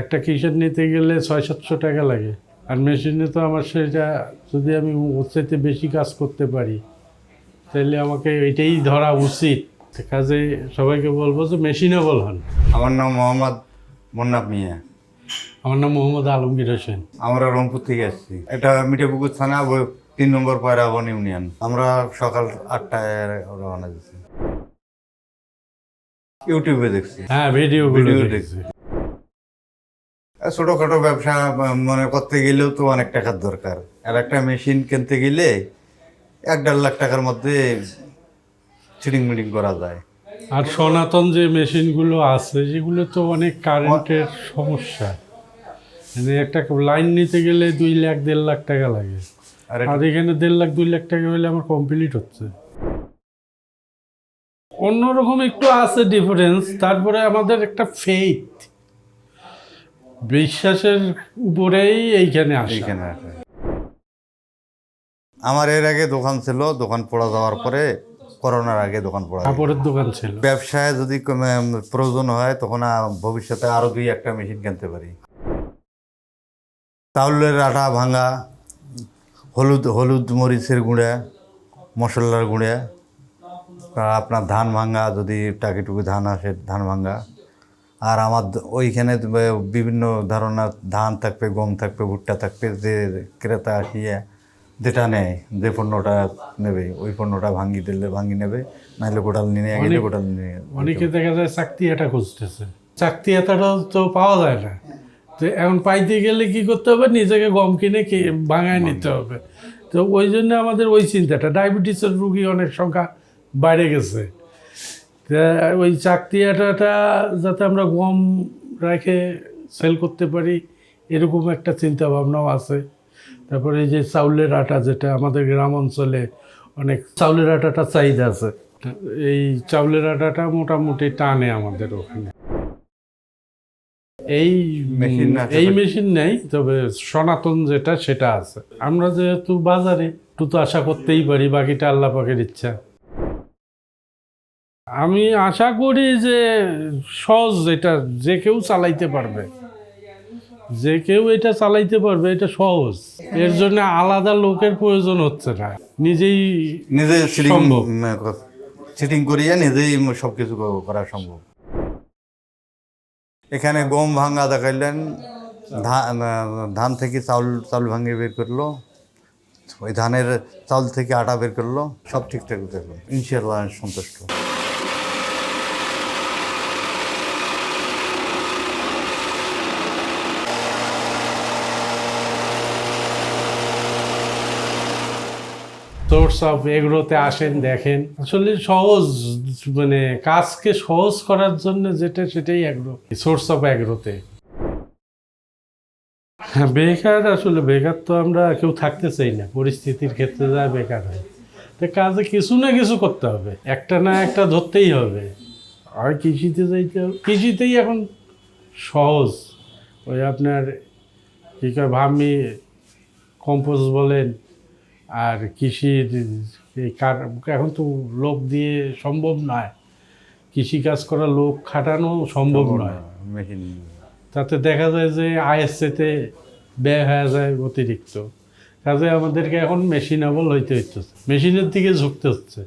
একটা কিসের নিতে গেলে ছয় সাতশো টাকা লাগে। আর মেশিনে তো আমার সেটা যদি আমি ওর চাইতে বেশি কাজ করতে পারি তাহলে আমাকে এটাই ধরা উচিত। কাজে সবাইকে বলব যে মেশিনেবল হন আমার নাম মোহাম্মদ মন্নাফ মিয়া। আমার নাম মোহাম্মদ আলমগীর হোসেন। আমরা রংপুর থেকে আসছি। এটা মিঠাপুকুর থানা তিন নম্বর পয়রাবন ইউনিয়ন। আমরা সকাল আটটায় রওনা দিচ্ছি ইউটিউবে দেখছি। হ্যাঁ ভিডিও ভিডিও দেখছি। ছোটখাটো ব্যবসা মনে করতে গেলেও তো অনেক টাকার দরকার। আর একটা মেশিন কিনতে গেলে এক দেড় লাখ টাকার মধ্যে চিটিং মিটিং করা যায়। আর সনাতন যে মেশিনগুলো আছে যেগুলো তো অনেক কারেন্টের সমস্যা। মানে একটা লাইন নিতে গেলে দুই লাখ দেড় লাখ টাকা লাগে। আর আর এখানে দেড় লাখ দুই লাখ টাকা হলে আমার কমপ্লিট হচ্ছে। অন্যরকম একটু আছে ডিফারেন্স তারপরে আমাদের একটা ফেইথ বিশ্বাসের উপরেই এইখানে আসে। এইখানে আছে আমার এর আগে দোকান ছিল দোকান পড়া যাওয়ার পরে করোনার আগে দোকান পড়া কাপড়ের দোকান ছিল। ব্যবসায় যদি প্রয়োজন হয় তখন ভবিষ্যতে আরও দুই একটা মেশিন কিনতে পারি। চাউলের আটা ভাঙা হলুদ হলুদ মরিচের গুঁড়া মশলার গুঁড়া আপনার ধান ভাঙা যদি টাকিটুকু ধান আসে ধান ভাঙা। আর আমার ওইখানে বিভিন্ন ধরনের ধান থাকবে গম থাকবে ভুট্টা থাকবে যে ক্রেতা আসিয়া যেটা নেয় যে পণ্যটা নেবে ওই পণ্যটা ভাঙি দিলে ভাঙি নেবে নাহলে গোটাল নিয়ে গেলে গোটাল নিয়ে অনেকে দেখা যায় চাকতি এটা খুঁজতেছে। চাকতি আটাটা তো পাওয়া যায় না। তো এখন পাইতে গেলে কি করতে হবে? নিজেকে গম কিনে কি- ভাঙায় নিতে হবে। তো ওই জন্য আমাদের ওই চিন্তাটা। ডায়াবেটিসের রুগী অনেক সংখ্যা বাইরে গেছে। ওই চাকতি আটাটা যাতে আমরা গম রেখে সেল করতে পারি এরকম একটা চিন্তা ভাবনাও আছে। তারপরে এই যে চাউলের আটা যেটা আমাদের গ্রাম অঞ্চলে অনেক চাউলের আটাটা চাহিদা আছে। এই চাউলের আটাটা মোটামুটি টানে আমাদের ওখানে। এই মেশিন এই মেশিন নেই তবে সনাতন যেটা সেটা আছে। আমরা যেহেতু বাজারে একটু তো আশা করতেই পারি বাকিটা আল্লাহ পাকের ইচ্ছা। আমি আশা করি যে সহজ এটা যে কেউ চালাইতে পারবে। যে কেউ এটা চালাইতে পারবে এটা সহজ। এর জন্য আলাদা লোকের প্রয়োজন হচ্ছে না। নিজেই নিজে সম্ভব। সিটিং করিয়ে নিজেই সব কিছু করা সম্ভব। এখানে গম ভাঙা দেখাইলেন ধান থেকে চাউল চাউল ভাঙিয়ে বের করল ওই ধানের চাউল থেকে আটা বের করল সব ঠিকঠাক দেখল ইনশাল্লাহ সন্তুষ্ট। সোর্স অফ এগ্রোতে আসেন, দেখেন। আসলে সহজ মানে কাজকে সহজ করার জন্য যেটা সেটাই এগ্রো সোর্স অফ এগ্রোতে হ্যাঁ বেকার আসলে, বেকার তো আমরা কেউ থাকতে চাই না। পরিস্থিতির ক্ষেত্রে যা বেকার হয়। তো কাজে কিছু না কিছু করতে হবে। একটা না একটা ধরতেই হবে। আর কৃষিতে যাইতে হবে, কৃষিতেই এখন সহজ। ওই আপনার কী কয়, ভামি কম্পোজ বলেন আর কৃষির এই কার এখন তো লোক দিয়ে সম্ভব নয়। কৃষিকাজ করা লোক খাটানো সম্ভব নয়। মেশিন তাতে দেখা যায় যে আইএসসিতে ব্যয় হয়ে যায় অতিরিক্ত। কাজে আমাদেরকে এখন মেশিনেবল হইতে হইতেছে মেশিনের দিকে ঝুঁকতে হচ্ছে।